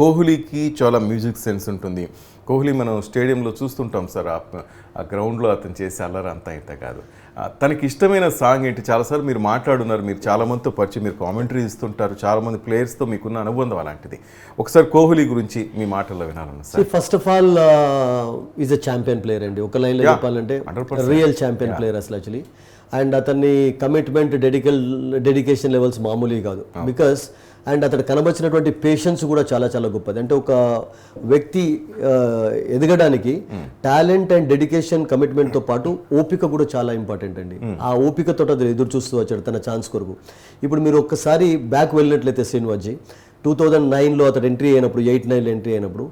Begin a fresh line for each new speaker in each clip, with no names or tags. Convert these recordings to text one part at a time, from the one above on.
కోహ్లీకి చాలా music sense ఉంటుంది. కోహ్లీ మనం స్టేడియంలో చూస్తుంటాం సార్ ఆ గ్రౌండ్లో అతను చేసే అల్లరి అంతా ఇంత కాదు. తనకి ఇష్టమైన సాంగ్ ఏంటి? చాలాసార్లు మీరు మాట్లాడున్నారు మీరు చాలా మందితో పరిచయం మీరు కామెంటరీ ఇస్తుంటారు చాలా మంది ప్లేయర్స్తో మీకున్న అనుబంధం అలాంటిది. ఒకసారి కోహ్లీ గురించి మీ మాటల్లో వినాలన్నా sir.
First of all is a champion player అండి. ఒక లైన్లో చెప్పాలంటే
100%.
రియల్ ఛాంపియన్ ప్లేయర్ అసలు యాక్చువల్లీ అండ్ అతన్ని కమిట్మెంట్ డెడికల్ డెడికేషన్ లెవెల్స్ మామూలు కాదు. బికాస్ అండ్ అతడు కనబరిచినటువంటి పేషెన్స్ కూడా చాలా చాలా గొప్పది. అంటే ఒక వ్యక్తి ఎదగడానికి టాలెంట్ అండ్ డెడికేషన్ కమిట్మెంట్తో పాటు ఓపిక కూడా చాలా ఇంపార్టెంట్ అండి. ఆ ఓపికతో అతను ఎదురు చూస్తూ వచ్చాడు తన ఛాన్స్ కొరకు. ఇప్పుడు మీరు ఒక్కసారి బ్యాక్ వెళ్ళినట్లయితే శ్రీనివాస్జీ టూ థౌజండ్ నైన్లో అతడు ఎంట్రీ అయినప్పుడు ఎయిట్ నైన్లో ఎంట్రీ అయినప్పుడు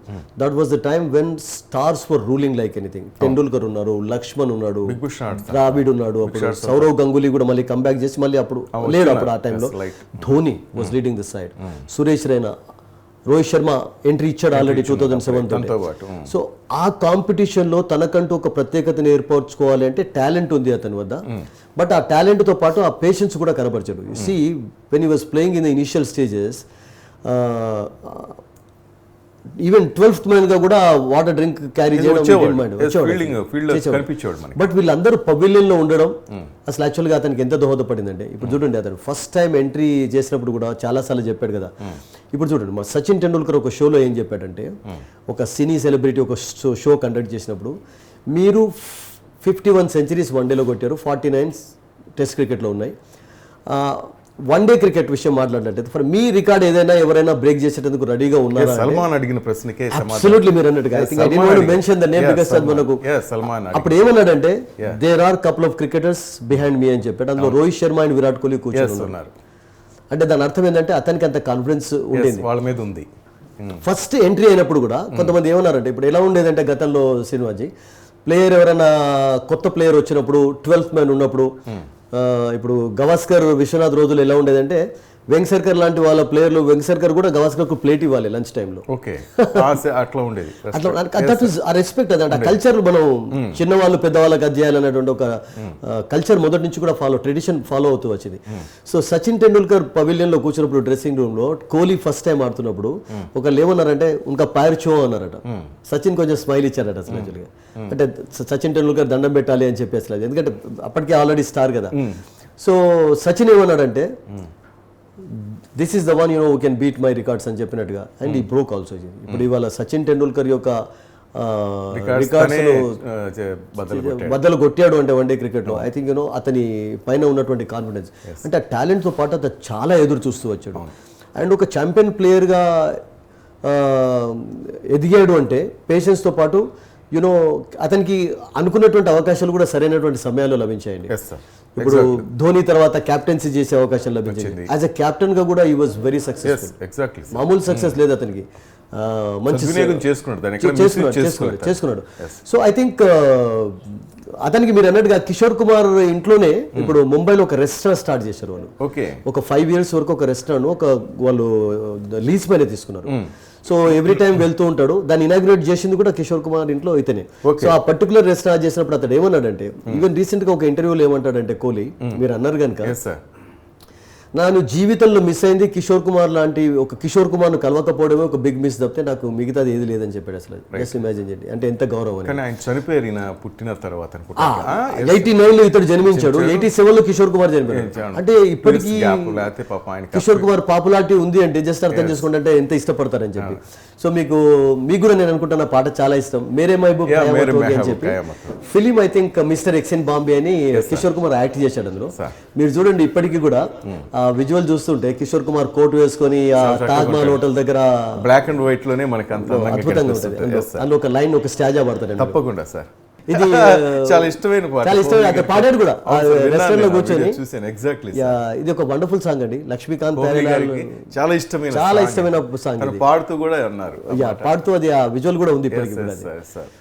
that was the time when stars for ruling like anything Tendulkar ఉన్నారు లక్ష్మణ్ ఉన్నాడు ద్రావిడ్ ఉన్నాడు అప్పుడు. సౌరవ్ గంగూలీ కూడా మళ్ళీ కంబ్యాక్ చేసి మళ్ళీ అప్పుడు లేడు అప్పుడు ఆ టైంలో. Dhoni was leading this side Suresh Raina Rohit Sharma entry ఇచ్చాడు already two thousand seven. So ఆ కాంపిటీషన్లో తనకంటూ ఒక ప్రత్యేకతను ఏర్పరచుకోవాలి అంటే టాలెంట్ ఉంది అతని వద్ద. బట్ ఆ టాలెంట్తో పాటు ఆ పేషెన్స్ కూడా కనపరిచాడు see when he was playing in the initial stages even twelfth మ్యాన్గా కూడా వాటర్ డ్రింక్ క్యారీ చేయడం. బట్ వీళ్ళందరూ పవిలియన్లో ఉండడం అసలు యాక్చువల్గా అతనికి ఎంత దోహదపడిందంటే ఇప్పుడు చూడండి అతను ఫస్ట్ టైం ఎంట్రీ చేసినప్పుడు కూడా చాలా సార్లు చెప్పాడు కదా. ఇప్పుడు చూడండి మా సచిన్ టెండూల్కర్ ఒక షోలో ఏం చెప్పాడంటే ఒక సినీ సెలబ్రిటీ ఒక షో షో కండక్ట్ చేసినప్పుడు మీరు ఫిఫ్టీ వన్ సెంచరీస్ వన్డేలో కొట్టారు ఫార్టీ నైన్ టెస్ట్ క్రికెట్లో ఉన్నాయి. వన్ డే క్రికెట్ విషయం మాట్లాడినట్టు ఫర్ మీ రికార్డ్ ఏదైనా ఎవరైనా బ్రేక్ చేసేటందుకు రెడీగా ఉన్నారా
సల్మాన్ అడిగిన ప్రశ్నకే
అబ్సల్యూట్లీ మీరు అన్నట్టుగా. I think I don't mention the name because అది. మనకు
అడిగి-
అప్పుడు ఏమన్నాడంటే there are couple of cricketers behind me అని చెప్పాడు. అందులో రోహిత్ శర్మ అండ్ విరాట్ కోహ్లీ కూర్చొని
Yes,
ఉన్నారు.
ఉన్నారు.
అంటే దాని అర్థం ఏంటంటే అతనికి అంత కాన్ఫిడెన్స్ ఉండేది.
వాళ్ళ మీద ఉంది.
ఫస్ట్ ఎంట్రీ అయినప్పుడు కూడా కొంతమంది ఏమన్నారంటే ఇప్పుడు ఎలా ఉండేదంటే గతంలో శ్రీనివాజీ ప్లేయర్ ఎవరైనా కొత్త ప్లేయర్ వచ్చినప్పుడు ట్వెల్త్ మ్యాన్ ఉన్నప్పుడు ఆ, ఇప్పుడు గవాస్కర్ విశ్వనాథ్ రోజులు ఎలా ఉండేదంటే వెంకసర్కర్ లాంటి వాళ్ళ ప్లేయర్లు వెంకసర్కర్ కూడా గవాస్కర్కు ప్లేట్ ఇవ్వాలి లంచ్ టైంలో.
ఓకే. అట్లా ఉండేది.
అట్లా దట్ ఇస్ ఆ రెస్పెక్ట్ అదంటే కల్చర్ మనం చిన్నవాళ్ళు పెద్దవాళ్ళకి అది చేయాలనేటువంటి ఒక కల్చర్ మొదటి నుంచి కూడా ఫాలో ట్రెడిషన్ ఫాలో అవుతూ వచ్చింది. సో సచిన్ టెండూల్కర్ పవిలియన్లో కూర్చున్నప్పుడు డ్రెస్సింగ్ రూమ్లో కోహ్లీ ఫస్ట్ టైం ఆడుతున్నప్పుడు ఒక ఏమన్నారంటే ఇంకా పైర్ చో అన్నారట. సచిన్ కొంచెం స్మైల్ ఇచ్చారట అసలు యాక్చువల్గా అంటే సచిన్ టెండూల్కర్ దండం పెట్టాలి అని చెప్పి అసలు అది. ఎందుకంటే అప్పటికే ఆల్రెడీ స్టార్ కదా. సో సచిన్ ఏమన్నాడంటే this is the one you know can beat my records అని చెప్పినట్టుగా. అండ్ ఈ బ్రోక్ ఆల్సో ఇప్పుడు ఇవాళ సచిన్ టెండూల్కర్ యొక్క రికార్డ్స్
బద్దలు కొట్టాడు.
అంటే వన్డే క్రికెట్లో. ఐ థింక్ యూనో అతని పైన ఉన్నటువంటి కాన్ఫిడెన్స్ అంటే ఆ టాలెంట్తో పాటు అతను చాలా ఎదురు చూస్తూ వచ్చాడు. అండ్ ఒక ఛాంపియన్ ప్లేయర్గా ఎదిగాడు అంటే పేషెన్స్తో పాటు యూనో అతనికి అనుకున్నటువంటి అవకాశాలు కూడా సరైనటువంటి సమయాల్లో లభించాయండి. ఇప్పుడు ధోని తర్వాత క్యాప్టెన్సీ చేసే అవకాశం లభించింది. యాజ్ అ కెప్టెన్గా కూడా he was very successful
exactly
మామూలు సక్సెస్ లేదు అతనికి. మంచి
చేసుకున్నాడు.
చేసుకున్నాడు సో ఐ థింక్ అతనికి మీరు అన్నట్టుగా కిషోర్ కుమార్ ఇంట్లోనే ఇప్పుడు ముంబైలో ఒక రెస్టారెంట్ స్టార్ట్ చేశారు వాళ్ళు.
ఓకే.
ఒక ఫైవ్ ఇయర్స్ వరకు ఒక రెస్టారెంట్ ఒక వాళ్ళు లీజ్ పైన తీసుకున్నారు. సో ఎవ్రీ టైం వెళ్తూ ఉంటాడు. దాన్ని ఇనాగ్రేట్ చేసింది కూడా కిషోర్ కుమార్ ఇంట్లో ఇతనే సో ఆ పర్టికులర్ రెస్టారెంట్ చేసినప్పుడు అతడు ఏమన్నాడంటే ఈవెన్ రీసెంట్గా ఒక ఇంటర్వ్యూలో ఏమంటాడంటే కోహ్లీ మీరు అన్నారు కనుక ನಾನು జీవితంలో మిస్ అయింది. కిషోర్ కుమార్ లాంటి ఒక కిషోర్ కుమార్ను కలవకపోవడమే ఒక బిగ్ మిస్ తప్పితే నాకు మిగతాది ఏది లేదని చెప్పాడు అసలు. జస్ట్ ఇమాజిన్ చేయండి. అంటే ఎంత గౌరవం
కానీ ఆయన చనిపోయారు పుట్టిన తర్వాత
ఎయిటీ నైన్లో ఇతడు జన్మించాడు. ఎయిటీ సెవెన్లో కిషోర్ కుమార్ జన్మించాడు అంటే ఇప్పటికీ కిషోర్ కుమార్ పాపులారిటీ ఉంది అంటే జస్ట్ అర్థం చేసుకోండి అంటే ఎంత ఇష్టపడతారని చెప్పి. సో మీకు మీకు కూడా నేను అనుకుంటున్న పాట చాలా ఇష్టం. మేరే మహబూబ్
మేరే
హోగి అని చెప్పి. Film I think Mister X in Bombay అని కిషోర్ కుమార్ యాక్ట్ చేశాడు అందులో. మీరు చూడండి ఇప్పటికీ కూడా ఆ విజువల్ చూస్తుంటే కిషోర్ కుమార్ కోట్ వేసుకొని ఆ తాజ్ మహల్ హోటల్ దగ్గర
బ్లాక్ అండ్ వైట్లోనే మనకి
అద్భుతంగా ఉంటుంది. అందులో- ఒక లైన్ ఒక స్టాజా పడతాడు
తప్పకుండా సార్
ఇది
చాలా ఇష్టమైన పాట.
చాలా ఇష్టం అతను పాడాడు కూడా. రెస్టారెంట్లో కూర్చొని.
చూసాను ఎగ్జాక్ట్లీ
యా, ఇది ఒక వండర్ఫుల్ సాంగ్ అండి. లక్ష్మీకాంత్
చాలా ఇష్టమైన
చాలా. ఇష్టమైన సాంగ్
పాడుతూ కూడా అన్నారు
యా పాడుతూ అది ఆ విజువల్ కూడా ఉంది ఇప్పటికి